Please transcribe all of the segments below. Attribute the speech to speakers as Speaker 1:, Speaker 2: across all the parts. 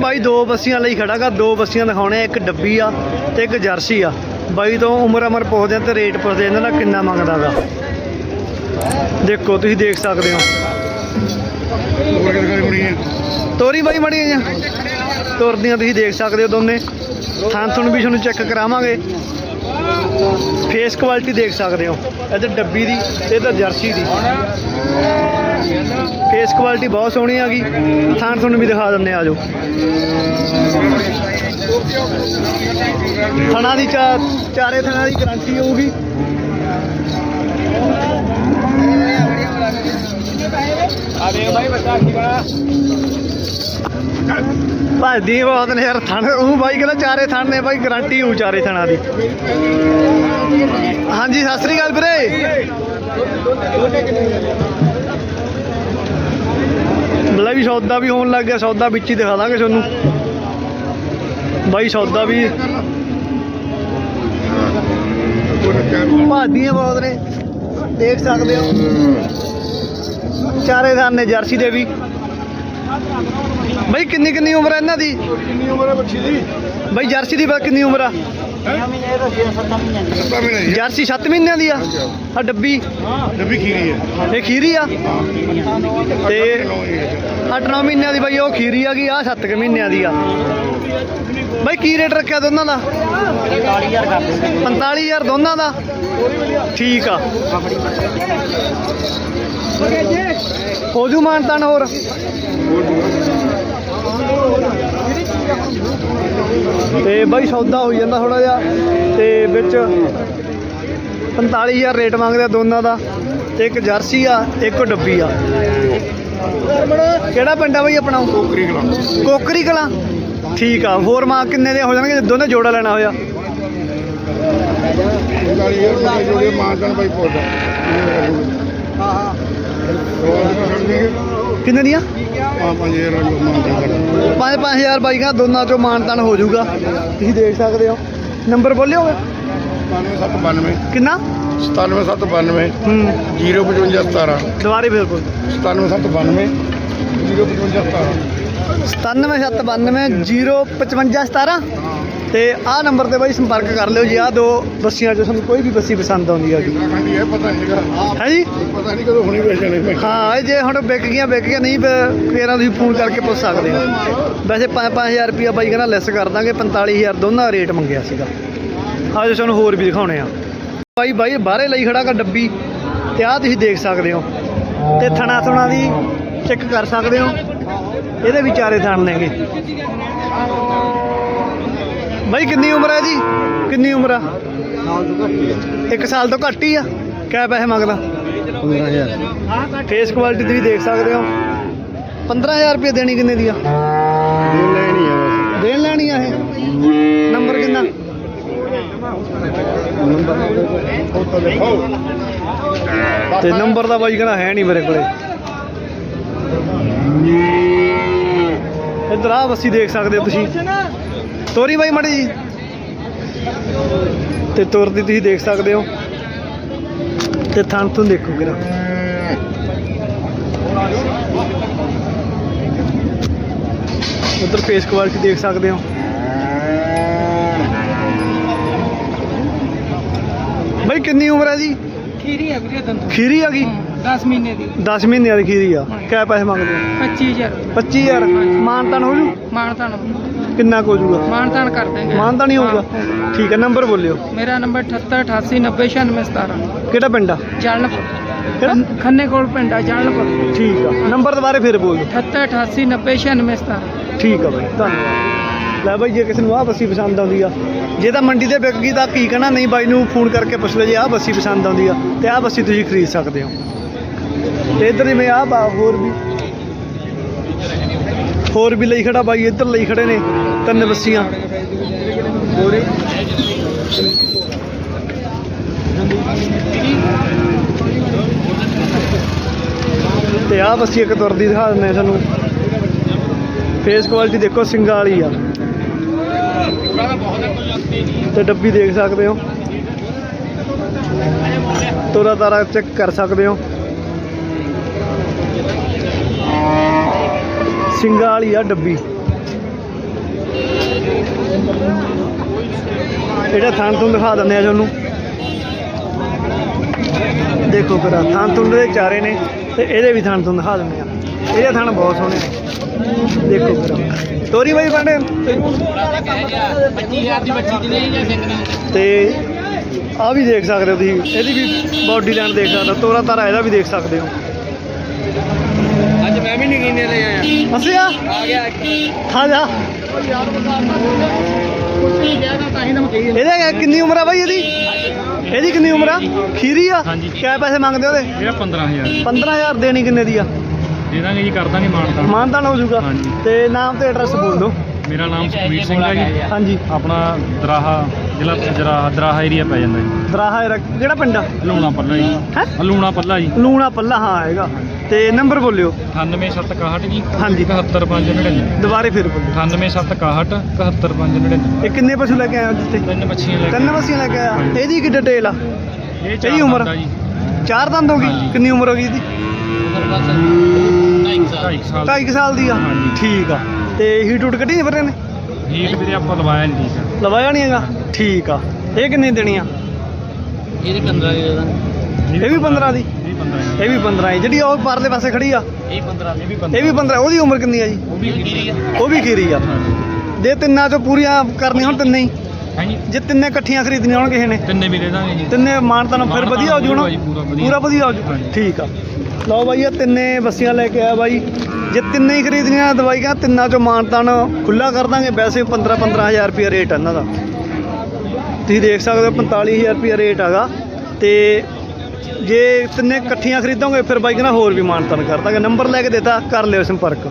Speaker 1: ਬਾਈ, ਦੋ ਬੱਸੀਆਂ ਲਈ ਖੜਾਗਾ ਦੋ ਬੱਸੀਆਂ ਦਿਖਾਉਣੇ ਆ, ਇੱਕ ਡੱਬੀ ਆ ਤੇ ਇੱਕ ਜਰਸੀ ਆ। ਬਾਈ, ਤੋਂ ਉਮਰ ਅਮਰ ਪੁੱਛਦੇ ਆ ਤੇ ਰੇਟ ਪੁੱਛਦੇ ਇਹਨਾਂ ਦਾ ਕਿੰਨਾ ਮੰਗਦਾ ਮੰਗਦਾਗਾ ਦੇਖੋ, ਤੁਸੀਂ ਦੇਖ ਸਕਦੇ ਹੋ। ਤੋਰੀ ਬਾਈ ਮੜੀ ਆ ਤੁਰਦੀਆਂ ਤੁਸੀਂ ਦੇਖ ਸਕਦੇ ਹੋ ਦੋਨੇ। ਥਾਂ ਥੁਣ ਵੀ ਤੁਹਾਨੂੰ ਚੈੱਕ ਕਰਾਵਾਂਗੇ। ਫੇਸ ਕੁਆਲਿਟੀ ਦੇਖ ਸਕਦੇ ਹੋ। ਇੱਧਰ ਡੱਬੀ ਦੀ ਤੇ ਇੱਧਰ ਜਰਸੀ ਦੀ। ਫੇਸ ਕੁਆਲਿਟੀ ਬਹੁਤ ਸੋਹਣੀ ਆ ਗਈ ਥਾਂ ਤੁਹਾਨੂੰ ਵੀ ਦਿਖਾ ਦਿੰਦੇ ਆ ਆਜੋ ਥਣਾ ਦੀ ਚਾਰੇ ਥਣਾ ਦੀ ਗਾਰੰਟੀ ਹੋਊਗੀ।
Speaker 2: ਆ ਦੇ ਭਾਈ ਬੱਚਾ ਕੀ ਬਣਾ
Speaker 1: ਭੱਜਦੀ ਬਹੁਤ ਨੇ ਯਾਰ ਥਣ ਉਹ ਬਾਈ ਕਹਿੰਦਾ ਚਾਰੇ ਥਣ ਨੇ, ਬਾਈ ਗਾਰੰਟੀ ਹੋਊ ਚਾਰੇ ਥਣਾ ਦੀ। ਹਾਂਜੀ, ਸਤਿ ਸ੍ਰੀ ਅਕਾਲ ਵੀਰੇ। ਬਲਾ ਵੀ ਸੌਦਾ ਵੀ ਹੋਣ ਲੱਗ ਗਿਆ ਸੌਦਾ ਵਿੱਚ ਹੀ ਦਿਖਾ ਦਾਂਗੇ ਤੁਹਾਨੂੰ। ਬਾਈ ਸੌਦਾ ਵੀ। ਭਾਦੀਆਂ ਬਹੁਤ ਨੇ ਦੇਖ ਸਕਦੇ ਹੋ। ਚਾਰੇ ਥਣ ਨੇ ਜਰਸੀ ਦੇ ਵੀ। ਬਾਈ ਕਿੰਨੀ ਕਿੰਨੀ ਉਮਰ ਹੈ ਇਹਨਾਂ ਦੀ?
Speaker 2: ਕਿੰਨੀ ਉਮਰ ਹੈ ਬੱਚੀ ਦੀ?
Speaker 1: ਬਾਈ ਜਰਸੀ ਦੀ ਕਿੰਨੀ ਉਮਰ ਆ?
Speaker 2: ਸੱਤਾ ਮਹੀਨੇ ਦੀ
Speaker 1: ਜਰਸੀ 7 ਮਹੀਨਿਆਂ ਦੀ ਆ? ਆ ਡੱਬੀ?
Speaker 2: ਡੱਬੀ ਖੀਰੀ ਹੈ
Speaker 1: ਇਹ ਖੀਰੀ ਆ? ਤੇ
Speaker 2: ਨੌ ਹੀ ਹੈ
Speaker 1: 8-9 ਮਹੀਨਿਆਂ ਦੀ ਬਾਈ ਉਹ ਖੀਰੀ ਆ ਗਈ ਆ 7 ਮਹੀਨਿਆਂ ਦੀ ਆ। ਬਾਈ ਕੀ ਰੇਟ ਰੱਖਿਆ ਦੋਨਾਂ ਦਾ? 45000 ਦੋਨਾਂ ਦਾ? ਠੀਕ ਆ। ਹੋ ਜੂ ਮਾਨਤਾਨ ਹੋਰ? ਤੇ ਬਾਈ ਸੌਦਾ ਹੋ ਜਾਂਦਾ ਥੋੜਾ ਜਿਹਾ ਤੇ ਵਿੱਚ 45000 ਰੇਟ ਮੰਗਦੇ ਆ ਦੋਨਾਂ ਦਾ ਤੇ ਇੱਕ ਜਰਸੀ ਆ, ਇੱਕ ਡੱਬੀ ਆ। ਕਿਹੜਾ ਪਿੰਡ ਆ ਬਾਈ ਆਪਣਾ?
Speaker 2: ਕੋਕਰੀ ਕਲਾ।
Speaker 1: ਕੋਕਰੀ ਕਲਾਂ ਠੀਕ ਆ, ਹੋਰ ਮਾਂ ਕਿੰਨੇ ਦੇ ਹੋ ਜਾਣਗੇ? ਜੇ ਦੋਨੇ ਜੋੜਾ ਲੈਣਾ ਹੋਇਆ।
Speaker 2: ਜੋੜੇ ਮਾਰਦਨ ਭਾਈ ਹਾਂ ਹਾਂ।
Speaker 1: ਕਿੰਨੇ ਦੀਆਂ?
Speaker 2: ਹਾਂ ਪੰਜ ਹਜ਼ਾਰ ਮਾਰਦਨ
Speaker 1: 5-5000 ਬਾਈ ਕਹਿੰਦਾ ਦੋਨਾਂ ਚੋਂ ਮਾਨਤਾਨ ਹੋ ਜਾਊਗਾ। ਤੁਸੀਂ ਦੇਖ ਸਕਦੇ ਹੋ। ਨੰਬਰ ਬੋਲਿਓ
Speaker 2: 9792
Speaker 1: ਕਿੰਨਾ?
Speaker 2: 9792
Speaker 1: ਹੂੰ।
Speaker 2: 05517
Speaker 1: ਦੁਬਾਰੇ ਫਿਰ ਬੋਲ।
Speaker 2: 9792 05517
Speaker 1: 97792 ਤੇ ਆਹ ਨੰਬਰ ਤੇ ਬਾਈ ਸੰਪਰਕ ਕਰ ਲਿਓ ਜੀ, ਆਹ ਦੋ ਬੱਸੀਆਂ ਚੋਂ ਤੁਹਾਨੂੰ ਕੋਈ ਵੀ ਬੱਸੀ ਪਸੰਦ ਆਉਂਦੀ ਹੈਗੀ
Speaker 2: ਖੰਡੀ ਹੈ ਪਤਾ ਨਹੀਂ ਹੈਗਾ
Speaker 1: ਹੈ ਜੀ।
Speaker 2: ਪਤਾ ਨਹੀਂ ਕਦੋਂ ਹੁਣੀ ਵੇਚਣੇ ਮੈਂ
Speaker 1: ਹਾਂ, ਇਹ ਜੇ ਹੁਣ ਵਿਕ ਗਈਆਂ ਵਿਕ ਗਈਆਂ, ਨਹੀਂ, ਫੇਰ ਤੁਸੀਂ ਫੋਨ ਕਰਕੇ ਪੁੱਛ ਸਕਦੇ ਹੋ। ਵੈਸੇ 5-5000 ਰੁਪਿਆ ਬਾਈ ਕਹਿੰਦਾ ਲੈਸ ਕਰ ਦਾਂਗੇ 45000 ਦੋਨਾਂ ਦਾ ਰੇਟ ਮੰਗਿਆ ਸੀਗਾ। ਆਜੋ ਤੁਹਾਨੂੰ ਹੋਰ ਵੀ ਦਿਖਾਉਣੇ ਆ। ਬਾਈ ਬਾਈ, ਬਾਹਰੇ ਲਈ ਖੜਾ ਕਾ ਡੱਬੀ, ਤੇ ਆਹ ਤੁਸੀਂ ਦੇਖ ਸਕਦੇ ਹੋ। ਤੇ ਥਣਾ ਥਣਾ ਦੀ ਚੈੱਕ ਕਰ ਸਕਦੇ ਹੋ। ਇਹਦੇ ਵਿਚਾਰੇ ਥਣ ਨੇਗੇ। ਬਾਈ ਕਿੰਨੀ ਉਮਰ ਹੈ ਜੀ? ਕਿੰਨੀ ਉਮਰ ਆ? ਇੱਕ ਸਾਲ ਤੋਂ ਘੱਟ ਹੀ ਆ? ਕਿਆ ਪੈਸੇ ਮੰਗਦਾ?
Speaker 2: 15000
Speaker 1: ਫੇਸ ਕੁਆਲਿਟੀ ਤੁਸੀਂ ਦੇਖ ਸਕਦੇ ਹੋ। 15000 ਰੁਪਏ ਦੇਣੀ ਕਿੰਨੇ ਦੀ ਆ?
Speaker 2: ਲੈਣੀ ਹੈ ਬਸ।
Speaker 1: ਦੇਣ ਲੈਣੀ ਆ ਇਹ? ਨੰਬਰ ਕਿੰਨਾ?
Speaker 2: ਦੇਖੋ
Speaker 1: ਤੇ ਨੰਬਰ ਦਾ ਬਾਈ ਕਹਿੰਦਾ ਹੈ ਨਹੀਂ ਮੇਰੇ ਕੋਲੇ। ਇਧਰ ਆ ਬੱਸੀ ਦੇਖ ਸਕਦੇ ਹੋ ਤੁਸੀਂ। ਤੋਰੀ ਬਾਈ ਮੜੀ ਜੀ। ਤੇ ਤੁਰਦੀ ਤੁਸੀਂ ਦੇਖ ਸਕਦੇ ਹੋ। ਤੇ ਥਣ ਤੋਂ ਦੇਖੋ ਕਿਰਾ ਉਧਰ ਫੇਸ ਕੁਆਲਿਟੀ ਦੇਖ ਸਕਦੇ ਹੋ। ਬਾਈ ਕਿੰਨੀ ਉਮਰ ਹੈ ਜੀ?
Speaker 3: ਖੀਰੀ ਹੈ ਵੀਰੇ ਦੰਦ
Speaker 1: ਖੀਰੀ ਆ ਗਈ?
Speaker 3: 10 ਮਹੀਨੇ ਦੀ।
Speaker 1: 10 ਮਹੀਨਿਆਂ ਦੀ ਖੀਰੀ ਆ। ਕਿਆ ਪੈਸੇ ਮੰਗਦੇ ਹੋ?
Speaker 3: 25000
Speaker 1: 25000 ਮਾਨਤਾਨ ਹੋ ਜੂ?
Speaker 3: ਮਾਨਤਾਨ
Speaker 1: ਕਿੰਨਾ ਕੁ ਹੋ ਜੂਗਾ
Speaker 3: ਮਾਨਤਾਨ ਕਰ ਦੇਂਗੇ
Speaker 1: ਮਾਨਤਾਨ ਹੀ ਹੋਊਗਾ। ਠੀਕ ਹੈ ਨੰਬਰ ਬੋਲਿਓ।
Speaker 3: ਮੇਰਾ ਨੰਬਰ 78 88 90 96 17
Speaker 1: ਕਿਹੜਾ ਪਿੰਡ ਆ?
Speaker 3: ਜਾਲਨਪੁਰ।
Speaker 1: ਕਿਹੜਾ?
Speaker 3: ਖੰਨੇ ਕੋਲ ਪਿੰਡ ਆ ਜਾਲਨਪੁਰ।
Speaker 1: ਠੀਕ ਆ। ਨੰਬਰ ਦੁਬਾਰੇ ਫਿਰ ਬੋਲ। ਦਿਓ
Speaker 3: 78 88 90 96 17
Speaker 1: ਠੀਕ ਆ ਬਾਈ ਧੰਨਵਾਦ। ਲੈ ਬਾਈ ਜੇ ਕਿਸੇ ਨੂੰ ਆਹ ਬੱਸੀ ਪਸੰਦ ਆਉਂਦੀ ਆ ਜੇ ਤਾਂ ਮੰਡੀ ਤੇ ਵਿਕ ਗਈ ਤਾਂ ਕੀ ਕਹਿਣਾ ਨਹੀਂ ਬਾਈ ਨੂੰ ਫੋਨ ਕਰਕੇ ਪੁੱਛ ਲਓ ਜੇ ਆਹ ਬੱਸੀ ਪਸੰਦ ਆਉਂਦੀ ਆ ਤੇ ਆਹ ਬੱਸੀ ਤੁਸੀਂ ਖਰੀਦ ਸਕਦੇ ਹੋ। ਤੇ ਇੱਧਰ ਜਿਵੇਂ ਆਹ ਬਾ ਹੋਰ ਵੀ ਹੋਰ ਵੀ ਲਈ ਖੜਾ ਬਾਈ ਇੱਧਰ ਲਈ ਖੜੇ ਨੇ। ਤਿੰਨ ਬੱਸੀਆਂ ਤੇ ਆਹ ਬੱਸੀ ਇੱਕ ਤੁਰਦੀ ਦਿਖਾ ਦਿੰਦੇ ਆ ਤੁਹਾਨੂੰ ਫੇਸ ਕੁਆਲਿਟੀ ਦੇਖੋ, ਸਿੰਗਾ ਵਾਲੀ ਆ। ਤੇ ਡੱਬੀ ਦੇਖ ਸਕਦੇ ਹੋ। ਤੋਰਾ ਤਾਰਾ ਚੈੱਕ ਕਰ ਸਕਦੇ ਹੋ। ਸਿੰਗਾ ਵਾਲੀ ਆ ਡੱਬੀ। ਇਹਦਾ ਥਣ ਤੋਂ ਦਿਖਾ ਦਿੰਦੇ ਆ ਤੁਹਾਨੂੰ। ਦੇਖੋ ਕਰਾ ਥਣ ਤੋਂ ਦੇ ਚਾਰੇ ਨੇ ਤੇ ਇਹਦੇ ਵੀ ਥਣ ਤੋਂ ਦਿਖਾ ਦਿੰਦੇ ਆ। ਇਹਦੇ ਥਣ ਬਹੁਤ ਸੋਹਣੇ ਨੇ ਦੇਖੋ ਕਰਾ ਤੋਰੀ ਬਾਈ ਬਾਂਡੇ
Speaker 3: 25000 ਦੀ ਬੱਚੀ ਦੀ ਨਹੀਂ ਜਾਂ ਸਿੰਗਣਾ
Speaker 1: ਤੇ ਆ ਵੀ ਦੇਖ ਸਕਦੇ ਹੋ ਤੁਸੀਂ। ਇਹਦੀ ਵੀ ਬਾਡੀ ਲਾਈਨ ਦੇਖ ਸਕਦੇ ਹੋ। ਤੋਰਾ ਤਾਰਾ ਇਹਦਾ ਵੀ ਦੇਖ ਸਕਦੇ ਹੋ।
Speaker 3: ਅੱਜ ਮੈਂ ਵੀ ਨਗੀਨੇ ਲੈ ਆਇਆ
Speaker 1: ਅਸਿਆ
Speaker 3: ਆ ਗਿਆ।
Speaker 1: ਹਾਂ ਜਾ। ਇਹਦੇ ਕਿੰਨੀ ਉਮਰ ਆ ਬਾਈ ਇਹਦੀ? ਇਹਦੀ ਕਿੰਨੀ ਉਮਰ ਆ? ਖੀਰੀ ਆ। ਕਿਆ ਪੈਸੇ ਮੰਗਦੇ ਉਹਦੇ?
Speaker 4: ਮੇਰਾ 15000
Speaker 1: 15000 ਦੇਣੀ ਕਿੰਨੇ ਦੀ ਆ?
Speaker 4: ਦੇ ਦਾਂਗੇ ਜੀ ਕਰ ਦਾਂਗੇ ਮਾਨਤਾ।
Speaker 1: ਮਾਨਤਾਨ ਹੋ ਜਾਊਗਾ। ਤੇ ਨਾਮ ਤੇ ਐਡਰੈਸ ਬੋਲ ਦਿਓ।
Speaker 4: ਮੇਰਾ ਨਾਮ ਸੁਖਵੀਰ ਸਿੰਘ ਹੈ ਜੀ।
Speaker 1: ਹਾਂਜੀ।
Speaker 4: ਆਪਣਾ ਦਰਾਹਾ ਜ਼ਿਲ੍ਹਾ ਦਰਾਹਾ ਦਰਾਹਾ ਏਰੀਆ ਪੈ ਜਾਂਦਾ ਜੀ।
Speaker 1: ਦਰਾਹਾ ਕਿਹੜਾ ਪਿੰਡ ਆ?
Speaker 4: ਲੂਣਾ ਪੱਲਾ ਜੀ।
Speaker 1: ਹੈ?
Speaker 4: ਲੂਣਾ ਪੱਲਾ ਜੀ।
Speaker 1: ਲੂਣਾ ਪੱਲਾ ਹਾਂ ਹੈਗਾ। ਤੇ ਨੰਬਰ ਬੋਲਿਓ।
Speaker 4: 98761 ਜੀ
Speaker 1: ਹਾਂਜੀ।
Speaker 4: 71599
Speaker 1: ਦੁਬਾਰੇ ਫਿਰ ਬੋਲਿਓ।
Speaker 4: 98761 71599
Speaker 1: ਇਹ ਕਿੰਨੇ ਪਸ਼ੂ ਲੈ ਕੇ ਆਏ ਹੋ ਜਿੱਥੇ
Speaker 4: ਤਿੰਨ ਬੱਚੀਆਂ ਲੈ
Speaker 1: ਤਿੰਨ ਵਸੀਆਂ ਲੈ ਕੇ ਆਇਆ। ਇਹਦੀ ਕੀ ਡਿਟੇਲ ਆ?
Speaker 4: ਇਹ ਚਾਰ
Speaker 1: ਉਮਰ? ਚਾਰ ਦੰਦ ਹੋ ਗਈ। ਕਿੰਨੀ ਉਮਰ ਹੋ ਗਈ ਇਹਦੀ?
Speaker 4: 2.5 ਸਾਲ।
Speaker 1: 2.5 ਸਾਲ ਦੀ ਆ। ਠੀਕ ਆ। ਤੇ ਹੀਟ ਹੂਟ ਕੱਢੀ ਫਿਰ ਇਹਨੇ?
Speaker 4: ਹੀਟ ਵੀਰੇ ਆਪਾਂ ਲਵਾਇਆ ਨਹੀਂ ਠੀਕ
Speaker 1: ਲਵਾਇਆ ਨਹੀਂ ਹੈਗਾ? ਠੀਕ ਆ। ਇਹ ਕਿੰਨੇ ਦੇਣੀ ਆ?
Speaker 3: ਇਹਦੇ 15 ਦੇ ਦਾਂ
Speaker 1: ਇਹ ਵੀ 15 ਦੀ?
Speaker 4: ਇਹ 15
Speaker 1: ਇਹ ਵੀ 15 ਹੈ ਜਿਹੜੀ ਉਹ ਪਰਲੇ ਪਾਸੇ ਖੜੀ ਆ?
Speaker 3: ਇਹ 15
Speaker 4: ਇਹ ਵੀ 15
Speaker 1: ਇਹ ਵੀ 15 ਉਹਦੀ ਉਮਰ ਕਿੰਨੀ ਆ ਜੀ?
Speaker 4: ਉਹ ਵੀ
Speaker 3: ਕੀਰੀ ਆ।
Speaker 1: ਉਹ ਵੀ ਖੀਰੀ ਆ। ਜੇ ਤਿੰਨਾਂ ਚੋਂ ਪੂਰੀਆਂ ਕਰਨੀਆਂ ਹੁਣ ਤਿੰਨੇ ਹੀ।
Speaker 4: ਹਾਂਜੀ।
Speaker 1: ਜੇ ਤਿੰਨੇ ਇਕੱਠੀਆਂ ਖਰੀਦਣੀਆਂ ਹੋਣ ਕਿਸੇ ਨੇ
Speaker 4: ਤਿੰਨੇ ਵੀ ਦੇ ਦਾਂਗੇ ਜੀ।
Speaker 1: ਤਿੰਨੇ ਮਾਨਤਾ ਨੂੰ ਫਿਰ ਵਧੀਆ ਹੋ ਜੂ ਨਾ?
Speaker 4: ਪੂਰਾ ਵਧੀਆ।
Speaker 1: ਹੋ ਜੂ। ਠੀਕ ਆ। ਲਓ ਬਾਈ ਇਹ ਤਿੰਨੇ ਬੱਸੀਆਂ ਲੈ ਕੇ ਆਇਆ ਬਾਈ। ਜੇ ਤਿੰਨੇ ਹੀ ਖਰੀਦਣੀਆਂ ਦਵਾਈਆਂ ਤਿੰਨਾਂ ਚੋਂ ਮਾਨਤਾਨ ਖੁੱਲਾ ਕਰ ਦਾਂਗੇ। ਵੈਸੇ 15 15000 ਰੁਪਏ ਰੇਟ ਆ ਇਹਨਾਂ ਦਾ। ਤੁਸੀਂ ਦੇਖ ਸਕਦੇ ਹੋ 45000 ਰੁਪਏ ਰੇਟ ਹੈਗਾ। ਤੇ ਜੇ ਤਿੰਨੇ ਇਕੱਠੀਆਂ ਖਰੀਦੋਗੇ, ਫਿਰ ਬਾਈ ਕਹਿੰਦਾ ਹੋਰ ਵੀ ਮਾਨਤਾਨ ਕਰ ਦਾਂਗੇ। ਨੰਬਰ ਲੈ ਕੇ ਦਿੱਤਾ, ਕਰ ਲਿਓ ਸੰਪਰਕ।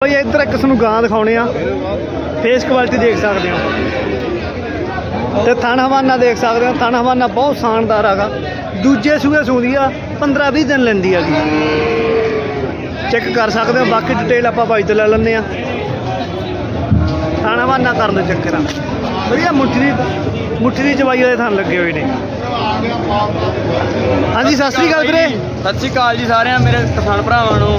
Speaker 1: ਬਾਈ ਇੱਧਰ ਇੱਕ ਤੁਹਾਨੂੰ ਗਾਂ ਦਿਖਾਉਣੇ ਆ। ਫੇਸ ਕੁਆਲਿਟੀ ਦੇਖ ਸਕਦੇ ਹੋ। ਤੇ ਥਣ ਹਵਾਨਾ ਦੇਖ ਸਕਦੇ ਹੋ। ਥਣ ਹਵਾਨਾ ਬਹੁਤ ਸ਼ਾਨਦਾਰ ਹੈਗਾ। ਦੂਜੇ ਸੂਏ ਸੂਦੀ ਆ 15 20 ਦਿਨ ਲੈਂਦੀ ਹੈਗੀ। ਚੈੱਕ ਕਰ ਸਕਦੇ ਹੋ। ਬਾਕੀ ਡਿਟੇਲ ਆਪਾਂ ਬਾਈ ਤੋਂ ਲੈ ਲੈਂਦੇ ਆ ਥਣ ਹਵਾਨਾ ਕਰ ਲਓ ਚੈੱਕ ਵਧੀਆ ਮੁੱਠੀ ਮੁੱਠੀ ਦੀ ਚਵਾਈ ਵਾਲੇ ਥਣ ਲੱਗੇ ਹੋਏ ਨੇ। ਹਾਂਜੀ ਸਤਿ ਸ੍ਰੀ ਅਕਾਲ ਵੀਰੇ।
Speaker 3: ਸਤਿ ਸ਼੍ਰੀ ਅਕਾਲ ਜੀ ਸਾਰਿਆਂ ਮੇਰੇ ਕਿਸਾਨ ਭਰਾਵਾਂ ਨੂੰ।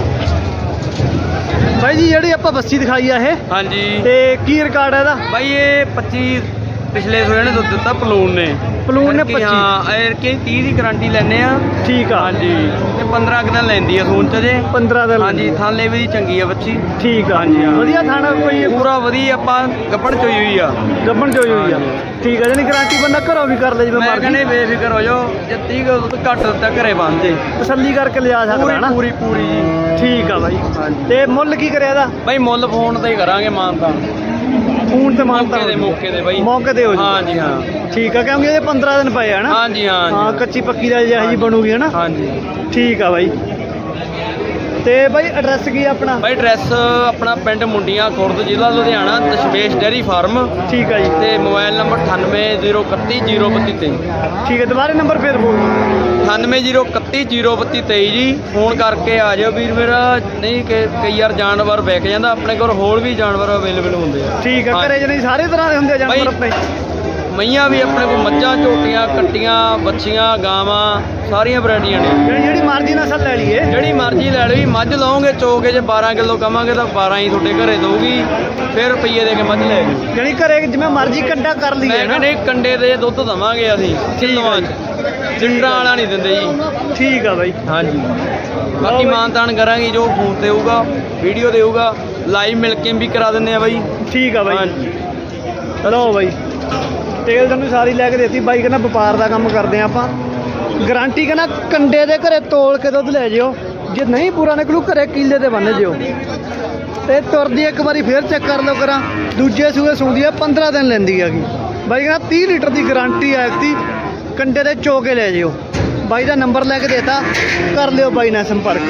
Speaker 1: ਬਾਈ ਜੀ ਜਿਹੜੀ ਆਪਾਂ ਬੱਸੀ ਦਿਖਾਈ ਆ ਇਹ
Speaker 3: ਹਾਂਜੀ।
Speaker 1: ਤੇ ਕੀ ਰਿਕਾਰਡ ਹੈ ਇਹਦਾ?
Speaker 3: ਬਾਈ ਇਹ 25 ਪਿਛਲੇ ਸੋਏ ਨੇ ਦੁੱਧ ਦਿੱਤਾ ਪਲੂਨ ਨੇ।
Speaker 1: ਪਲੂਨ ਨੇ
Speaker 3: ਕਿ
Speaker 1: 25
Speaker 3: ਹਾਂ ਇਹ ਕਿ 30 ਦੀ ਗਾਰੰਟੀ ਲੈਣੇ ਆ।
Speaker 1: ਠੀਕ ਆ।
Speaker 3: ਹਾਂਜੀ। 15 ਕੁ ਦਿਨ ਲੈਂਦੀ ਆ ਸੂਨ ਚ ਜੇ।
Speaker 1: 15 ਦਿਨ
Speaker 3: ਹਾਂਜੀ ਥਾਲੇ ਵੀ ਚੰਗੀ ਆ ਬੱਚੀ।
Speaker 1: ਠੀਕ ਆ।
Speaker 3: ਹਾਂਜੀ, ਹਾਂ।
Speaker 1: ਵਧੀਆ ਥਾਣਾ ਕੋਈ
Speaker 3: ਪੂਰਾ ਵਧੀਆ ਆਪਾਂ ਗੱਪੜ ਚੋਈ ਹੋਈ ਆ।
Speaker 1: ਗੱਬਣ ਚ ਹੋਈ ਆ। ਠੀਕ ਆ ਜਾਨੀ ਗਾਰੰਟੀ ਬੰਦਾ ਘਰੋਂ ਵੀ ਕਰ ਲੈ ਜਿਵੇਂ
Speaker 3: ਮੈਂ
Speaker 1: ਮਰਜ਼ੀ।
Speaker 3: ਕਹਿੰਦੇ ਬੇਫਿਕਰ ਹੋ ਜਾਓ ਜੇ 30 ਕੁ ਘੱਟ ਦਿੱਤਾ ਘਰੇ ਬੰਦ ਜੇ
Speaker 1: ਤਸੱਲੀ ਕਰਕੇ ਲਿਆ ਸਕਦਾ
Speaker 3: ਪੂਰੀ ਪੂਰੀ ਪੂਰੀ ਜੀ।
Speaker 1: ਠੀਕ ਆ ਬਾਈ।
Speaker 3: ਹਾਂਜੀ।
Speaker 1: ਤੇ ਮੁੱਲ ਕੀ ਕਰਿਆ ਇਹਦਾ?
Speaker 3: ਬਾਈ ਮੁੱਲ ਫੋਨ ਤੇ ਹੀ ਕਰਾਂਗੇ ਮਾਨਤਾ।
Speaker 1: ਫੋਨ ਤੇ ਮਾਨਤਾ
Speaker 3: ਮੌਕੇ ਦੇ ਮੌਕੇ ਦੇ ਬਾਈ।
Speaker 1: ਮੌਕੇ ਤੇ ਹੋ ਜੀ।
Speaker 3: ਹਾਂਜੀ ਹਾਂ।
Speaker 1: ਠੀਕ ਆ ਕਿਉਂਕਿ ਇਹਦੇ 15 ਦਿਨ ਪਏ ਆ ਨਾ।
Speaker 3: ਹਾਂਜੀ
Speaker 1: ਹਾਂ
Speaker 3: ਹਾਂ
Speaker 1: ਕੱਚੀ ਪੱਕੀ ਦਾ ਜਿਹੀ ਬਣੂਗੀ ਹੈ ਨਾ।
Speaker 3: ਹਾਂਜੀ।
Speaker 1: ਠੀਕ ਆ ਬਾਈ। ਤੇ ਬਾਈ ਐਡਰੈਸ ਕੀ ਆ ਆਪਣਾ?
Speaker 3: ਬਾਈ ਐਡਰੈਸ ਆਪਣਾ ਪਿੰਡ ਮੁੰਡੀਆਂ ਖੁਰਦ ਜ਼ਿਲ੍ਹਾ ਲੁਧਿਆਣਾ ਦਸ਼ਮੇਸ਼ ਡੈਰੀ ਫਾਰਮ।
Speaker 1: ਠੀਕ ਆ ਜੀ।
Speaker 3: ਤੇ ਮੋਬਾਈਲ ਨੰਬਰ 9803103223
Speaker 1: ਠੀਕ ਹੈ ਦੁਬਾਰੇ ਨੰਬਰ ਫੇਰ ਬੋਲ ਦਿਓ।
Speaker 3: 9803103223 ਜੀ। ਫੋਨ ਕਰਕੇ ਆ ਜਾਓ ਵੀਰ ਮੇਰਾ ਨਹੀਂ ਕਿ ਕਈ ਵਾਰ ਜਾਨਵਰ ਵਿਕ ਜਾਂਦਾ ਆਪਣੇ ਕੋਲ ਹੋਰ ਵੀ ਜਾਨਵਰ ਅਵੇਲੇਬਲ ਹੁੰਦੇ ਆ।
Speaker 1: ਠੀਕ ਆ। ਘਰੇ ਜਣੀ ਸਾਰੇ ਤਰ੍ਹਾਂ ਦੇ ਹੁੰਦੇ ਆ ਜਾਨਵਰ ਆਪਣੇ।
Speaker 3: ਮਈਆਂ ਵੀ ਆਪਣੇ ਕੋਲ ਮੱਝਾਂ ਝੋਟੀਆਂ ਕੱਟੀਆਂ ਬੱਚੀਆਂ ਗਾਵਾਂ ਸਾਰੀਆਂ ਵੈਰਾਈਟੀਆਂ ਨੇ।
Speaker 1: ਜਿਹੜੀ ਜਿਹੜੀ ਮਰਜ਼ੀ ਨਸਲ ਲੈ ਲਈਏ।
Speaker 3: ਜਿਹੜੀ ਮਰਜ਼ੀ ਲੈ ਲਈ ਮੱਝ ਲਓਗੇ ਚੋਕੇ ਜੇ 12 ਕਿਲੋ ਕਵਾਂਗੇ ਤਾਂ 12 ਹੀ ਤੁਹਾਡੇ ਘਰੇ ਦਊਗੀ ਫਿਰ ਰੁਪਈਏ ਦੇ ਕੇ ਮੱਝ ਲੈ ਜਾਓ
Speaker 1: ਜਿਹੜੀ ਘਰੇ ਜਿਵੇਂ ਮਰਜ਼ੀ ਕੰਡਾ ਕਰ ਲਈਏ ਨਾ।
Speaker 3: ਕਹਿੰਦੇ ਕੰਡੇ ਦੇ ਦੁੱਧ ਦਵਾਂਗੇ ਅਸੀਂ ਕਿਲੋਆਂ ਚ। ਜਿੰਡਾਂ ਵਾਲਾ ਨਹੀਂ ਦਿੰਦੇ ਜੀ।
Speaker 1: ਠੀਕ ਆ ਬਾਈ।
Speaker 3: ਹਾਂਜੀ। ਬਾਕੀ ਮਾਨਤਾਨ ਕਰਾਂਗੇ ਜੋ ਫੋਨ ਤੇ ਹੋਊਗਾ ਵੀਡੀਓ ਤੇ ਹੋਊਗਾ ਲਾਈਵ ਮਿਲ ਕੇ ਵੀ ਕਰਾ ਦਿੰਦੇ ਆ ਬਾਈ।
Speaker 1: ਠੀਕ ਆ ਬਾਈ।
Speaker 3: ਹਾਂਜੀ।
Speaker 1: ਚਲੋ ਬਾਈ। ਤੇਲ ਤੁਹਾਨੂੰ ਸਾਰੀ ਲੈ ਕੇ ਦਿੱਤੀ। ਬਾਈ ਕਹਿੰਦਾ ਵਪਾਰ ਦਾ ਕੰਮ ਕਰਦੇ ਆ ਆਪਾਂ। ਗਾਰੰਟੀ ਕਹਿੰਦਾ ਕੰਡੇ ਦੇ ਘਰੇ ਤੋਲ ਕੇ ਦੁੱਧ ਲੈ ਜਿਓ। ਜੇ ਨਹੀਂ ਪੂਰਾ ਨਿਕਲੂ, ਘਰੇ ਕੀਲੇ ਤੇ ਬੰਨ ਜਿਓ। ਤੇ ਤੁਰਦੀ ਇੱਕ ਵਾਰੀ ਫੇਰ ਚੈੱਕ ਕਰ ਲਓ ਕਰਾਂ। ਦੂਜੇ ਸੂਏ ਸੂੰਦੀ ਆ 15 ਦਿਨ ਲੈਂਦੀ ਹੈਗੀ। ਬਾਈ ਕਹਿੰਦਾ 30 ਲੀਟਰ ਦੀ ਗਾਰੰਟੀ ਆ ਦੀ। ਕੰਡੇ ਦੇ ਚੋ ਕੇ ਲੈ ਜਿਓ। ਬਾਈ ਦਾ ਨੰਬਰ ਲੈ ਕੇ ਦੇਤਾ। ਕਰ ਲਿਓ ਬਾਈ ਨਾਲ ਸੰਪਰਕ।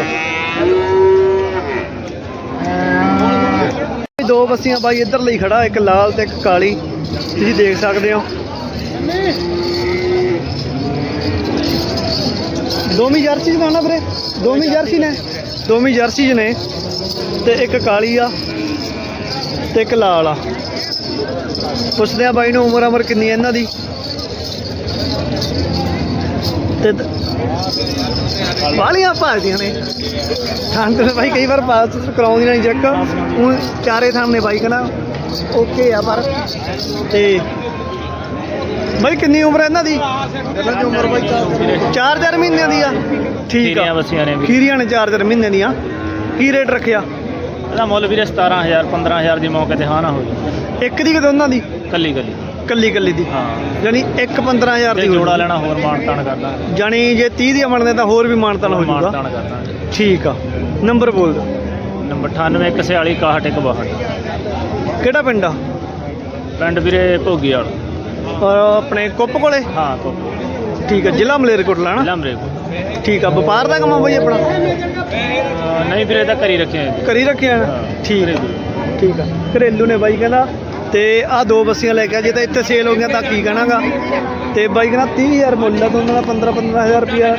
Speaker 1: ਦੋ ਬੱਸੀਆਂ ਬਾਈ ਇੱਧਰ ਲਈ ਖੜਾ, ਇੱਕ ਲਾਲ ਤੇ ਇੱਕ ਕਾਲੀ। ਤੁਸੀਂ ਦੇਖ ਸਕਦੇ ਹੋ। ਦੋਵੇਂ ਜਰਸੀ ਚ ਨਾ ਵੀਰੇ। ਦੋਵੇਂ ਜਰਸੀ ਨੇ। ਦੋਵੇਂ ਜਰਸੀ ਚ ਨੇ। ਤੇ ਇੱਕ ਕਾਲੀ ਆ ਤੇ ਇੱਕ ਲਾਲ ਆ। ਪੁੱਛਦੇ ਆ ਬਾਈ ਨੂੰ ਉਮਰ ਉਮਰ ਕਿੰਨੀ ਹੈ ਇਹਨਾਂ ਦੀ? ਤੇ ਵਾਲੀਆਂ ਭਾਜਦੀਆਂ ਨੇ। ਥਾਂ ਤੇ ਬਾਈ ਕਈ ਵਾਰ ਪਾਸ ਕਰਾਉਂਦੀਆਂ ਨਹੀਂ ਚੈੱਕ ਉਹ ਚਾਰੇ ਥਾਂ ਨੇ ਬਾਈ ਕਹਿੰਦਾ ਓਕੇ ਆ ਪਰ ਤੇ ਬਾਈ ਕਿੰਨੀ ਉਮਰ ਹੈ ਇਹਨਾਂ ਦੀ?
Speaker 2: ਇਹਨਾਂ ਦੀ ਉਮਰ ਬਾਈ ਚਾਰ
Speaker 1: 4-4 ਮਹੀਨਿਆਂ ਦੀ ਆ? ਠੀਕ ਆ।
Speaker 4: ਬੱਸੀਆਂ ਨੇ
Speaker 1: ਖੀਰੀਆਂ ਨੇ 4-4 ਮਹੀਨਿਆਂ ਦੀਆਂ। ਕੀ ਰੇਟ ਰੱਖਿਆ?
Speaker 4: ਇਹਦਾ ਮੁੱਲ ਵੀਰੇ 17000 15000 ਦੀ ਮੌਕੇ ਤੇ ਹਾਂ ਨਾ ਹੋ ਜਾਊ।
Speaker 1: ਇੱਕ ਦੀ ਕਿ ਦੋਨਾਂ ਦੀ?
Speaker 4: ਕੱਲੀ ਕੱਲੀ।
Speaker 1: ਕੱਲੀ ਕੱਲੀ ਦੀ।
Speaker 4: ਹਾਂ।
Speaker 1: ਜਾਨੀ ਇੱਕ 15000
Speaker 4: ਤੇ
Speaker 1: ਦੀ
Speaker 4: ਜੋੜਾ ਲੈਣਾ ਹੋਰ ਮਾਣ ਤਾਣ ਕਰਦਾ
Speaker 1: ਜਾਨੀ ਜੇ 30 ਦੀ ਬਣਦੇ ਤਾਂ ਹੋਰ ਵੀ ਮਾਨਤਨ ਹੋ ਜਾਊਗਾ।
Speaker 4: ਕਰਦਾ
Speaker 1: ਠੀਕ ਆ। ਨੰਬਰ ਬੋਲ ਦਿਓ।
Speaker 4: ਨੰਬਰ 98 61
Speaker 1: ਕਿਹੜਾ ਪਿੰਡ ਆ?
Speaker 4: ਪਿੰਡ ਵੀਰੇ ਭੋਗੀ ਵਾਲ।
Speaker 1: ਆਪਣੇ ਕੁੱਪ ਕੋਲੇ?
Speaker 4: ਹਾਂ ਕੋਕੋ
Speaker 1: ਠੀਕ ਆ ਜ਼ਿਲ੍ਹਾ ਮਲੇਰਕੋਟਲਾ ਨਾ?
Speaker 4: ਲੰਬਰੇ
Speaker 1: ਠੀਕ ਆ ਵਪਾਰ ਦਾ ਕੰਮ ਆ ਬਾਈ ਆਪਣਾ?
Speaker 4: ਨਹੀਂ ਵੀਰੇ ਤਾਂ ਕਰੀ ਰੱਖਿਆ ਹੈ।
Speaker 1: ਕਰੀ ਰੱਖਿਆ ਨਾ? ਠੀਕ ਆ। ਠੀਕ ਆ। ਘਰੇਲੂ ਨੇ ਬਾਈ ਕਹਿੰਦਾ ਤੇ ਆ ਦੋ ਬੱਸੀਆਂ ਲੈ ਕੇ ਆ ਜੇ ਤਾਂ ਇੱਥੇ ਸੇਲ ਹੋ ਗਈਆਂ ਤਾਂ ਕੀ ਕਹਿਣਾਗਾ? ਤੇ ਬਾਈ ਕਹਿੰਦਾ 30000 ਮੁੱਲ ਆ ਦੋਨਾਂ ਦਾ 15 15000 ਰੁਪਿਆ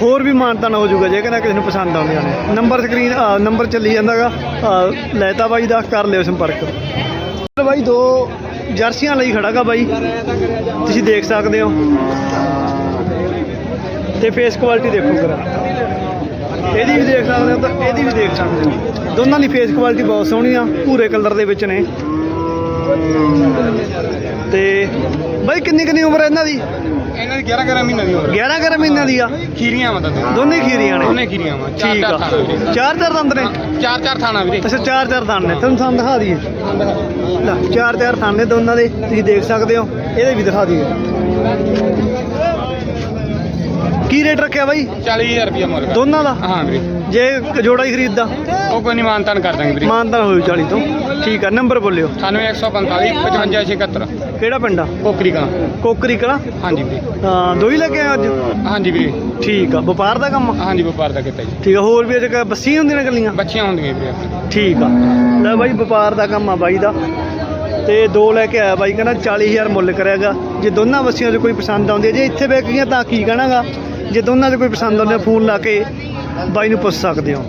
Speaker 1: ਹੋਰ ਵੀ ਮਾਨਤਾ ਨਾ ਹੋ ਜਾਊਗਾ, ਜੇ ਕਹਿੰਦਾ ਕਿਸੇ ਨੂੰ ਪਸੰਦ ਆਉਂਦੀਆਂ ਨੇ ਨੰਬਰ ਸਕਰੀਨ ਨੰਬਰ ਚੱਲੀ ਜਾਂਦਾਗਾ। ਲੈਤਾ ਬਾਈ ਦਾ ਕਰ ਲਿਓ ਸੰਪਰਕ। ਬਾਈ, ਦੋ ਜਰਸੀਆਂ ਲਈ ਖੜਾਗਾ ਬਾਈ। ਤੁਸੀਂ ਦੇਖ ਸਕਦੇ ਹੋ। ਤੇ ਫੇਸ ਕੁਆਲਿਟੀ ਦੇਖੋ ਕਰਾ ਇਹਦੀ ਵੀ ਦੇਖ ਸਕਦੇ ਹੋ ਤਾਂ ਇਹਦੀ ਵੀ ਦੇਖ ਸਕਦੇ ਹੋ। ਦੋਨਾਂ ਦੀ ਫੇਸ ਕੁਆਲਿਟੀ ਬਹੁਤ ਸੋਹਣੀ ਆ, ਭੂਰੇ ਕਲਰ ਦੇ ਵਿੱਚ ਨੇ। ਤੇ ਬਾਈ, ਕਿੰਨੀ ਕਿੰਨੀ ਉਮਰ ਹੈ ਇਹਨਾਂ ਦੀ?
Speaker 2: ਇਹਨਾਂ ਦੀ 11 11 ਮਹੀਨੇ ਦੀ ਉਮਰ।
Speaker 1: 11 11 ਮਹੀਨਿਆਂ ਦੀ ਆ?
Speaker 2: ਖੀਰੀਆਂ ਮਤਲਬ
Speaker 1: ਦੋਨੇ ਖੀਰੀਆਂ ਨੇ?
Speaker 2: ਦੋਨੇ ਖੀਰੀਆਂ ਵਾ। ਚਾਰ
Speaker 1: ਠੀਕ
Speaker 2: ਚਾਰ
Speaker 1: ਆ।
Speaker 2: ਥਾਣਾ ਵੀਰੇ।
Speaker 1: ਚਾਰ ਚਾਰ ਦੰਦ ਨੇ?
Speaker 2: ਚਾਰ ਚਾਰ ਥਾਣਾ ਵੀਰੇ।
Speaker 1: ਅੱਛਾ ਚਾਰ ਚਾਰ ਦੰਦ ਨੇ। ਤੁਹਾਨੂੰ ਸਾਨੂੰ ਦਿਖਾ ਦਈਏ। ਲੈ ਚਾਰ ਚਾਰ ਥਣ ਨੇ ਦੋਨਾਂ ਦੇ। ਤੁਸੀਂ ਦੇਖ ਸਕਦੇ ਹੋ। ਇਹਦੇ ਵੀ ਦਿਖਾ ਦਈਏ। ਕੀ ਰੇਟ ਰੱਖਿਆ ਬਾਈ?
Speaker 2: 40000 ਰੁਪਏ ਮੁੱਲ। ਕਰ।
Speaker 1: ਦੋਨਾਂ ਦਾ?
Speaker 2: ਹਾਂ ਵੀਰੇ।
Speaker 1: ਜੇ ਜੋੜਾ ਹੀ ਖਰੀਦਦਾ?
Speaker 2: ਉਹ ਕੋਈ ਨਹੀਂ ਮਾਨਤਾਨ ਕਰ ਦਾਂਗੇ ਵੀਰੇ।
Speaker 1: ਮਾਨਤਾ ਹੋਊ 40 ਤੋਂ। ਠੀਕ ਆ ਨੰਬਰ ਬੋਲਿਓ।
Speaker 2: 9145 5571
Speaker 1: ਕਿਹੜਾ ਪਿੰਡ ਆ?
Speaker 2: ਕੋਕਰੀ ਕਲਾਂ।
Speaker 1: ਕੋਕਰੀ ਕਲਾ?
Speaker 2: ਹਾਂਜੀ ਵੀਰੇ।
Speaker 1: ਹਾਂ ਦੋ ਹੀ ਲੱਗੇ ਆ ਅੱਜ?
Speaker 2: ਹਾਂਜੀ ਵੀਰੇ।
Speaker 1: ਠੀਕ ਆ ਵਪਾਰ ਦਾ ਕੰਮ? ਆ?
Speaker 2: ਹਾਂਜੀ ਵਪਾਰ ਦਾ ਕੀਤਾ ਜੀ।
Speaker 1: ਠੀਕ ਆ ਹੋਰ ਵੀ ਅਜੇ ਕ- ਬੱਸੀ ਹੁੰਦੀਆਂ ਨੇ ਗੱਲੀਆਂ
Speaker 2: ਬੱਚੀਆਂ ਹੁੰਦੀਆਂ ਵੀਰੇ।
Speaker 1: ਠੀਕ ਆ। ਲੈ ਬਾਈ ਵਪਾਰ ਦਾ ਕੰਮ ਆ ਬਾਈ ਦਾ। ਤੇ ਦੋ ਲੈ ਕੇ ਆਇਆ ਬਾਈ ਕਹਿੰਦਾ 40000 ਮੁੱਲ ਕਰਿਆਗਾ। ਜੇ ਦੋਨਾਂ ਬੱਸੀਆਂ 'ਚ ਕੋਈ ਪਸੰਦ ਆਉਂਦੀ ਹੈ ਜੇ ਇੱਥੇ ਵੇਚ ਗਈਆਂ ਤਾਂ ਕੀ ਕਹਿਣਾਗਾ? ਜੇ ਦੋਨਾਂ 'ਚ ਕੋਈ ਪਸੰਦ ਆਉਂਦੀ ਫੋਨ ਲਾ ਕੇ ਬਾਈ ਨੂੰ ਪੁੱਛ ਸਕਦੇ ਹੋ।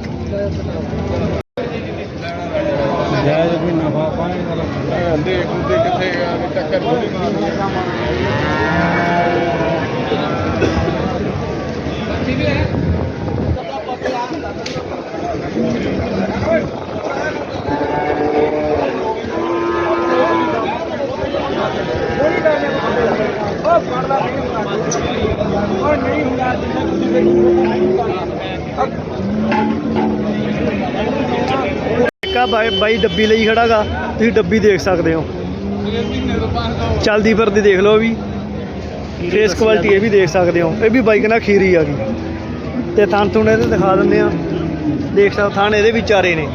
Speaker 2: ਜਾਇਜ਼ ਵੀ ਨਫਾ ਪਾਣੀ ਦੇਖ ਦੇ ਕਿੱਥੇ ਟੱਕਰ ਥੋੜੀ
Speaker 1: ਇੱਕ ਆ ਬਾਈ ਬਾਈ ਡੱਬੀ ਲਈ ਖੜਾਗਾ ਤੁਸੀਂ ਡੱਬੀ ਦੇਖ ਸਕਦੇ ਹੋ। ਚੱਲਦੀ ਫਿਰਦੀ ਦੇਖ ਲਓ ਵੀ। ਫੇਸ ਕੁਆਲਿਟੀ ਇਹ ਵੀ ਦੇਖ ਸਕਦੇ ਹੋ। ਇਹ ਵੀ ਬਾਈਕ ਨਾਲ ਖੀਰੀ ਆ ਗਈ। ਤੇ ਥਣ ਥੁਣ ਇਹਦੇ ਦਿਖਾ ਦਿੰਦੇ ਆ। ਦੇਖ ਸਕਦੇ ਥਣ ਇਹਦੇ ਵੀ ਚਾਰੇ ਨੇ।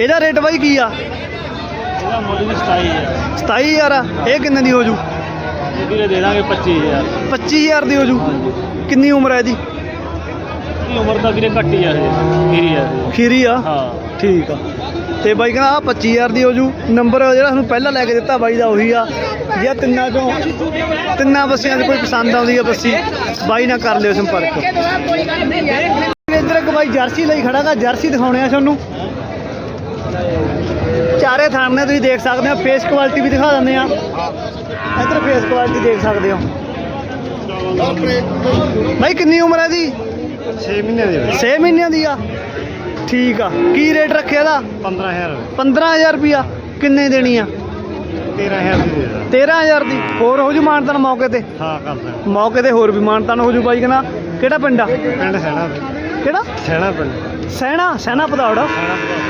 Speaker 1: ਇਹਦਾ ਰੇਟ ਬਾਈ ਕੀ ਆ?
Speaker 4: ਇਹਦਾ ਮੁੱਲ ਵੀ 27000
Speaker 1: 27000 ਆ। ਇਹ ਕਿੰਨੇ ਦੀ ਹੋ ਜੂ?
Speaker 4: ਵੀਰੇ ਦੇ ਦਾਂਗੇ 25000
Speaker 1: 25000 ਦੀ ਹੋ ਜੂ। ਕਿੰਨੀ ਉਮਰ ਹੈ ਇਹਦੀ?
Speaker 4: ਇਹ ਉਮਰ ਤਾਂ ਵੀਰੇ ਘੱਟ ਹੀ ਆ ਇਹ ਮੇਰੀ ਆ ਇਹ।
Speaker 1: ਖੀਰੀ ਆ?
Speaker 4: ਹਾਂ।
Speaker 1: ਠੀਕ ਆ। ਤੇ ਬਾਈ ਕਹਿੰਦਾ ਆ 25000 ਦੀ ਹੋ ਜੂ। ਨੰਬਰ ਜਿਹੜਾ ਤੁਹਾਨੂੰ ਪਹਿਲਾਂ ਲੈ ਕੇ ਦਿੱਤਾ ਬਾਈ ਦਾ ਉਹੀ ਆ। ਜੇ ਤਿੰਨਾਂ ਚੋਂ ਤਿੰਨਾਂ ਬੱਸੀਆਂ 'ਚ ਕੋਈ ਪਸੰਦ ਆਉਂਦੀ ਆ ਬੱਸੀ ਬਾਈ ਨਾਲ ਕਰ ਲਿਓ ਸੰਪਰਕ। ਇੱਧਰ ਇੱਕ ਬਾਈ ਜਰਸੀ ਲਈ ਖੜਾਗਾ ਜਰਸੀ ਦਿਖਾਉਣੇ ਆ ਤੁਹਾਨੂੰ। ਚਾਰੇ ਥਾਂ ਨੇ ਤੁਸੀਂ ਦੇਖ ਸਕਦੇ ਹੋ ਫੇਸ ਕੁਆਲਿਟੀ ਵੀ ਦਿਖਾ ਦਿੰਦੇ ਆ। ਇੱਧਰ ਫੇਸ ਕੁਆਲਿਟੀ ਦੇਖ ਸਕਦੇ ਹੋ। ਬਾਈ ਕਿੰਨੀ ਉਮਰ ਹੈ ਦੀ
Speaker 2: 6 ਮਹੀਨੇ ਦੇ
Speaker 1: 6 ਮਹੀਨਿਆਂ ਦੀ ਆ। ਠੀਕ ਆ। ਕੀ ਰੇਟ ਰੱਖਿਆ ਇਹਦਾ?
Speaker 2: 15000
Speaker 1: 15000 ਰੁਪਿਆ ਕਿੰਨੇ ਦੇਣੀ ਆ?
Speaker 2: 13000 ਦੀ ਦੇ ਦਾ
Speaker 1: 13000 ਦੀ। ਹੋਰ ਹੋ ਜੂ ਮਾਨਤਨ ਮੌਕੇ ਤੇ?
Speaker 2: ਹਾਂ ਕਰਦਾ
Speaker 1: ਮੌਕੇ ਤੇ ਹੋਰ ਵੀ ਮਾਨਤਨ ਹੋ ਜੂ ਬਾਈ ਕਹਿੰਦਾ। ਕਿਹੜਾ ਪਿੰਡ ਆ?
Speaker 2: ਪਿੰਡ ਸੈਣਾ
Speaker 1: ਕਿਹੜਾ?
Speaker 2: ਸੈਣਾ ਪਿੰਡ।
Speaker 1: ਸੈਣਾ ਸੈਣਾ ਪਧੌੜ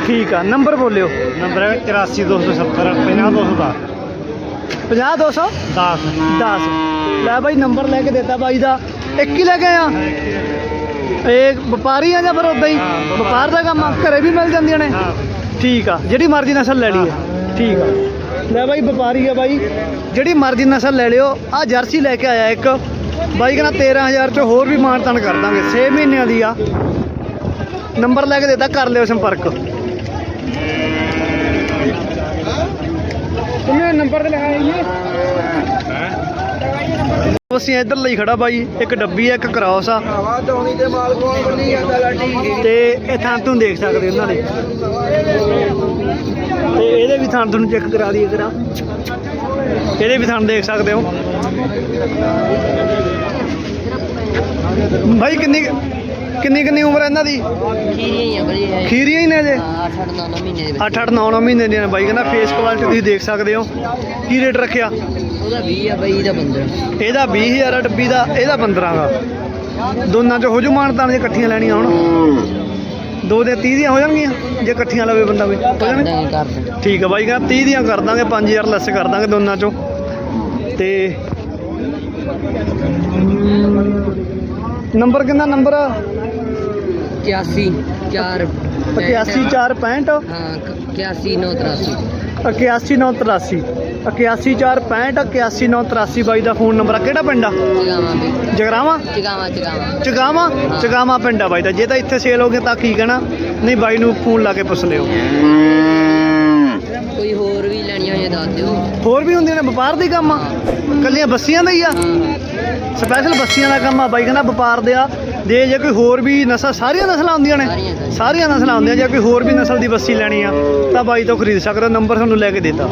Speaker 1: ਠੀਕ ਆ। ਨੰਬਰ ਬੋਲਿਓ।
Speaker 2: ਨੰਬਰ ਹੈ 84270 50210
Speaker 1: 50200
Speaker 2: 10
Speaker 1: 10 ਲੈ ਬਾਈ ਨੰਬਰ ਲੈ ਕੇ ਦਿੱਤਾ ਬਾਈ ਦਾ। ਇੱਕ ਹੀ ਲੈ ਕੇ ਆ ਇਹ ਵਪਾਰੀ ਆ ਜਾਂ ਫਿਰ ਉਦਾਂ ਹੀ?
Speaker 2: ਵਪਾਰ।
Speaker 1: ਦਾ ਕੰਮ ਆ ਘਰੇ ਵੀ ਮਿਲ ਜਾਂਦੀਆਂ ਨੇ? ਠੀਕ ਆ ਜਿਹੜੀ ਮਰਜ਼ੀ ਨਸਲ ਲੈ ਲਈ ਹੈ। ਠੀਕ ਆ। ਲੈ ਬਾਈ ਵਪਾਰੀ ਆ ਬਾਈ। ਜਿਹੜੀ ਮਰਜ਼ੀ ਨਸਲ ਲੈ ਲਿਓ। ਆ ਜਰਸੀ ਲੈ ਕੇ ਆਇਆ ਇੱਕ। ਬਾਈ ਕਹਿੰਦਾ 13000 ਚ ਹੋਰ ਵੀ ਮਾਨਤਨ ਕਰ ਦਾਂਗੇ। 6 ਮਹੀਨਿਆਂ ਦੀ ਆ। ਨੰਬਰ ਲੈ ਕੇ ਦਿੱਤਾ ਕਰ ਲਿਓ ਸੰਪਰਕ।
Speaker 2: ਨੰਬਰ ਤੇ ਲਿਖਾਇਆ ਇਹ
Speaker 1: ਅਸੀਂ ਇੱਧਰ ਲਈ ਖੜਾ ਬਾਈ, ਇੱਕ ਡੱਬੀ ਆ, ਇੱਕ ਕ੍ਰਾਸ ਆ।
Speaker 2: ਤੇ
Speaker 1: ਇਹ ਥਾਂ ਤੋਂ ਦੇਖ ਸਕਦੇ ਉਹਨਾਂ ਦੇ ਤੇ ਇਹਦੇ ਵੀ ਥਾਂ ਤੁਹਾਨੂੰ ਚੈੱਕ ਕਰਾ ਦਈਏ ਕਰਾਂ ਇਹਦੇ ਵੀ ਥਾਂ ਦੇਖ ਸਕਦੇ ਹੋ। ਭਾਈ ਕਿੰਨੀ ਕਿੰਨੀ ਕਿੰਨੀ ਉਮਰ ਹੈ ਇਹਨਾਂ ਦੀ?
Speaker 5: ਖੀਰੀਆਂ ਹੀ ਆ ਬਈ ਇਹ।
Speaker 1: ਖੀਰੀਆਂ ਹੀ ਨੇ ਜੇ
Speaker 5: 8 8 9 ਮਹੀਨੇ ਦੇ
Speaker 1: 8 8 9 9 ਮਹੀਨੇ ਦੀਆਂ ਨੇ ਬਾਈ ਕਹਿੰਦਾ ਫੇਸ ਕੁਆਲਿਟੀ ਤੁਸੀਂ ਦੇਖ ਸਕਦੇ ਹੋ। ਕੀ ਰੇਟ ਰੱਖਿਆ?
Speaker 5: ਉਹਦਾ 20 ਆ ਬਈ ਇਹਦਾ 15
Speaker 1: ਇਹਦਾ 20000 ਆ ਡੱਬੀ ਦਾ ਇਹਦਾ 15 ਦਾ। ਦੋਨਾਂ ਚ ਹੋ ਜੂ ਮਾਨਤਾਨ ਜੇ ਇਕੱਠੀਆਂ ਲੈਣੀਆਂ ਹੁਣ। ਦੋ ਦੇ 30 ਦੀਆਂ ਹੋ ਜਾਣਗੀਆਂ ਜੇ ਇਕੱਠੀਆਂ ਲਵੇ ਬੰਦਾ ਵੀ। ਹੋ
Speaker 5: ਕਰ
Speaker 1: ਜਾਣਗੇ
Speaker 5: ਦਾਂਗੇ ਕਰ ਦਾਂਗੇ
Speaker 1: ਠੀਕ ਆ ਬਾਈ ਕਹਿੰਦਾ 30 ਦੀਆਂ ਕਰ ਦਾਂਗੇ 5000 ਲੈਸ ਕਰ ਦਾਂਗੇ ਦੋਨਾਂ ਚੋਂ। ਤੇ ਨੰਬਰ ਕਿੰਨਾ ਨੰਬਰ?
Speaker 5: 81 4
Speaker 1: 81465
Speaker 5: ਹਾਂ 81 983
Speaker 1: 81983 81465 81983 ਬਾਈ ਦਾ ਫੋਨ ਨੰਬਰ ਆ। ਕਿਹੜਾ ਪਿੰਡ ਆ?
Speaker 5: ਚਗਾਵਾਂ
Speaker 1: ਜਗਰਾਵਾ?
Speaker 5: ਚਗਾਵਾਂ ਚਗਾਵਾਂ।
Speaker 1: ਚਗਾਵਾ? ਚਗਾਵਾ ਪਿੰਡ ਆ ਬਾਈ ਦਾ। ਜੇ ਤਾਂ ਇੱਥੇ ਸੇਲ ਹੋ ਗਿਆ ਤਾਂ ਕੀ ਕਹਿਣਾ? ਨਹੀਂ ਬਾਈ ਨੂੰ ਫੋਨ ਲਾ ਕੇ ਪੁੱਛ ਲਿਓ।
Speaker 5: ਕੋਈ ਹੋਰ ਵੀ ਲੈਣੀਆਂ ਹੋਏ ਦੱਸ ਦਿਓ।
Speaker 1: ਹੋਰ ਵੀ ਹੁੰਦੀਆਂ ਨੇ ਵਪਾਰ ਦੀ ਕੰਮ ਆ। ਕੱਲੀਆਂ ਬੱਸੀਆਂ ਦਾ ਹੀ ਆ। ਸਪੈਸ਼ਲ ਬੱਸੀਆਂ ਦਾ ਕੰਮ ਆ। ਬਾਈ ਕਹਿੰਦਾ ਵਪਾਰ ਦੇ ਆ। ਜੇ ਜੇ ਕੋਈ ਹੋਰ ਵੀ ਨਸਲ ਸਾਰੀਆਂ ਨਸਲਾਂ ਹੁੰਦੀਆਂ ਨੇ।
Speaker 5: ਸਾਰੀਆਂ,
Speaker 1: ਨਸਲਾਂ ਹੁੰਦੀਆਂ ਜੇ ਕੋਈ ਹੋਰ ਵੀ ਨਸਲ ਦੀ ਬੱਸੀ ਲੈਣੀ ਆ ਤਾਂ ਬਾਈ ਤੋਂ ਖਰੀਦ ਸਕਦਾ ਨੰਬਰ ਤੁਹਾਨੂੰ ਲੈ ਕੇ ਦਿੱਤਾ।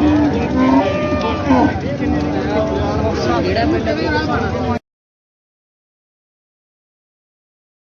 Speaker 5: ਪਿੰਡ